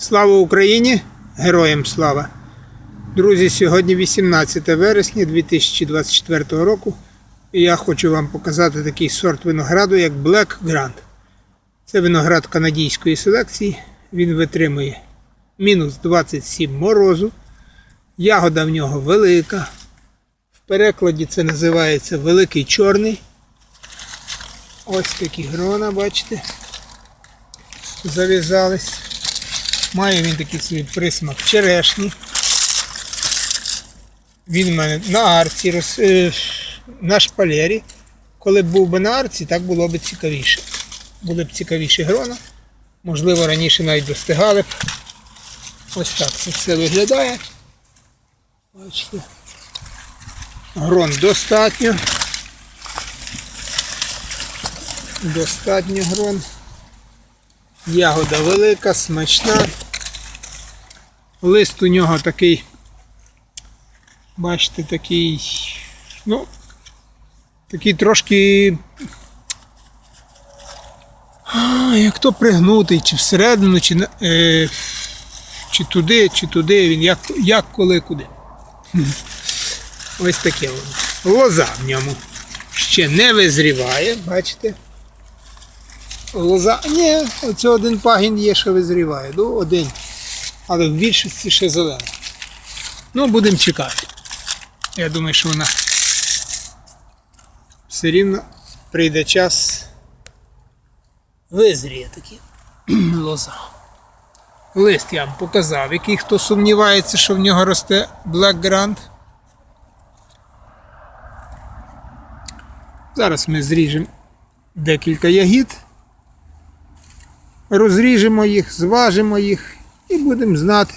Слава Україні! Героям слава! Друзі, сьогодні 18 вересня 2024 року. І я хочу вам показати такий сорт винограду, як Black Grand. Це виноград канадійської селекції. Він витримує мінус 27 морозу. Ягода в нього велика. В перекладі це називається Великий Чорний. Ось такі грона, бачите, зав'язались. Має він такий свій присмак черешні. Він в мене на арці, роз, е, на шпалері. Коли б був би на арці, так було б цікавіше. Були б цікавіші грона. Можливо, раніше навіть достигали б. Ось так це все виглядає. Бачите. Грон достатньо. Достатньо грон. Ягода велика, смачна. Лист у нього такий, бачите, такий, ну, такий трошки. Як то пригнутий, чи всередину, чи, е, чи туди, чи туди, він як, як коли куди. Ось таке воно. Лоза в ньому ще не визріває, бачите? Лоза. Ні, оце один пагін є, що визріває. Ну, один. Але в більшості ще зелена. Ну, будемо чекати. Я думаю, що вона все рівно прийде час. Визріє таки лоза. Лист я вам показав, який хто сумнівається, що в нього росте Black Grand. Зараз ми зріжемо декілька ягід розріжемо їх, зважимо їх і будемо знати,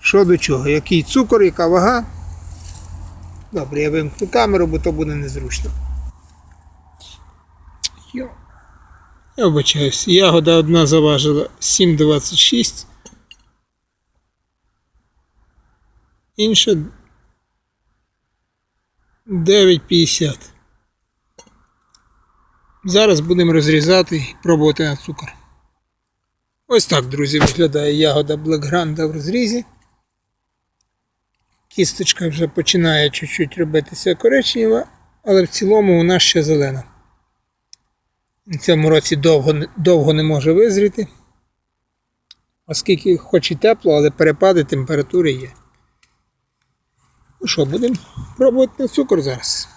що до чого, який цукор, яка вага. Добре, я вимкну камеру, бо то буде незручно. Йо. Я вибачаюсь, ягода одна заважила 7,26. Інша 9,50. Зараз будемо розрізати і пробувати на цукор. Ось так, друзі, виглядає ягода Блекгранда в розрізі. Кісточка вже починає чуть-чуть робитися коричнева, але в цілому вона ще зелена. В цьому році довго, довго не може визріти, оскільки хоч і тепло, але перепади температури є. Ну що, будемо пробувати на цукор зараз.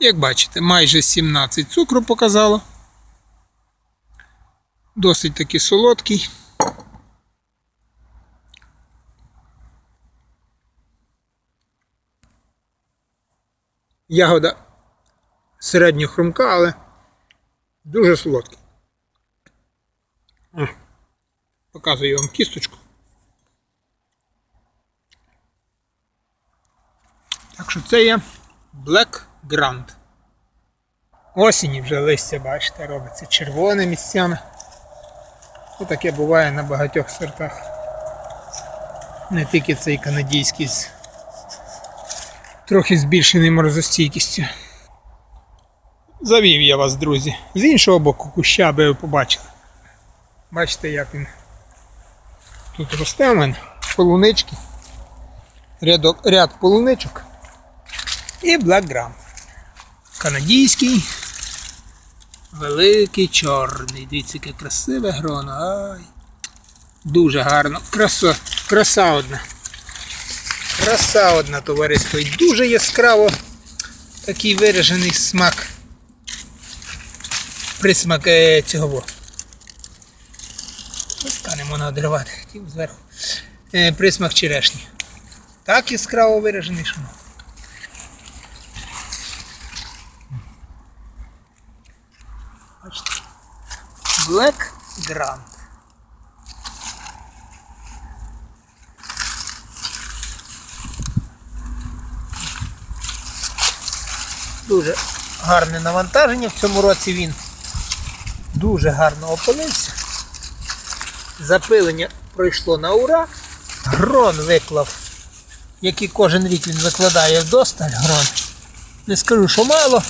Як бачите, майже 17 цукру показало. Досить таки солодкий. Ягода середньо хрумка, але дуже солодка. О, Показую вам кісточку. Так що це є Black Grand. Осінні вже листя, бачите, робиться червоне місцями. Ну, таке буває на багатьох сортах. Не тільки цей канадійський з трохи збільшеною морозостійкістю. Завів я вас, друзі. З іншого боку куща би ви побачили. Бачите, як він тут росте в мене. Полунички. Рядок, ряд полуничок. І Black Grand. Канадійський. Великий чорний. Дивіться, яке красиве гроно. Ай. Дуже гарно. Краса, краса одна. Краса одна, товариство. І дуже яскраво такий виражений смак. Присмак е, цього. Станемо надривати, зверху. Е, присмак черешні. Так яскраво виражений, що. Black Grand. Дуже гарне навантаження. В цьому році він дуже гарно опалився. Запилення пройшло на ура. Грон виклав, як і кожен рік він викладає вдосталь грон. Не скажу, що мало,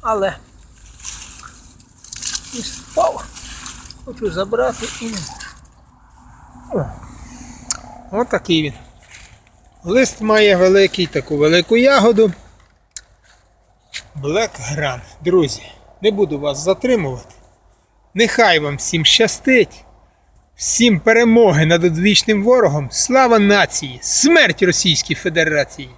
але ось впав. Хочу забрати і можу. Ось такий він. Лист має великий, таку велику ягоду. Black Grand. Друзі, не буду вас затримувати. Нехай вам всім щастить. Всім перемоги над одвічним ворогом. Слава нації! Смерть Російській Федерації!